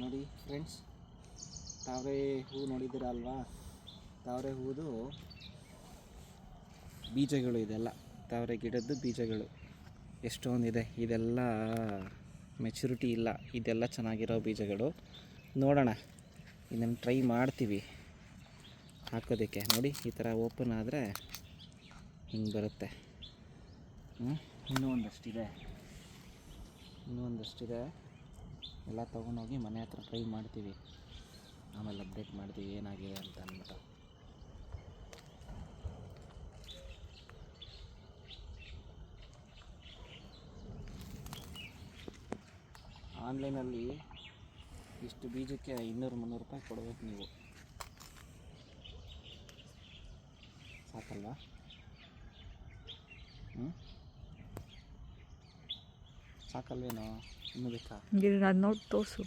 ನೋಡಿ ಫ್ರೆಂಡ್ಸ್, ತಾವರೆ ಹೂ ನೋಡಿದ್ದೀರ ಅಲ್ವಾ ತಾವರೆ ಹೂದು ಬೀಜಗಳು ಇದೆಲ್ಲ. ತಾವರೆ ಗಿಡದ್ದು ಬೀಜಗಳು. ಎಷ್ಟೊಂದಿದೆ. ಇದೆಲ್ಲ ಮೆಚುರಿಟಿ ಇಲ್ಲ. ಇದೆಲ್ಲ ಚೆನ್ನಾಗಿರೋ ಬೀಜಗಳು. ನೋಡೋಣ. ಇದನ್ನು ಟ್ರೈ ಮಾಡ್ತೀವಿ. ಹಾಕೋದಕ್ಕೆ. ನೋಡಿ, ಈ ಥರ ಓಪನ್ ಆದರೆ ಹಿಂಗೆ ಬರುತ್ತೆ. ಹ್ಞೂ ಇನ್ನೂ ಒಂದಷ್ಟಿದೆ. ಇನ್ನೂ ಒಂದಷ್ಟಿದೆ. ಎಲ್ಲ ತೊಗೊಂಡೋಗಿ ಮನೆ ಹತ್ರ ಟ್ರೈ ಮಾಡ್ತೀವಿ. ಆಮೇಲೆ ಅಪ್ಡೇಟ್ ಮಾಡ್ತೀವಿ ಏನಾಗಿದೆ ಅಂತ ಅಂದ್ಬಿಟ್ಟು. ಆನ್ಲೈನಲ್ಲಿ ಇಷ್ಟು ಬೀಜಕ್ಕೆ ಇನ್ನೂರು ಮುನ್ನೂರು ರೂಪಾಯಿ ಕೊಡ್ಬೇಕು ನೀವು. ಸಾಕಲ್ವಾ? ಹ್ಞೂ ಸಾಕಲ್ವೇನೋ ಇನ್ನೂ ಬೇಕಾ? ಗಿಡ ಅದು ನೋಡಿ ತೋರಿಸು.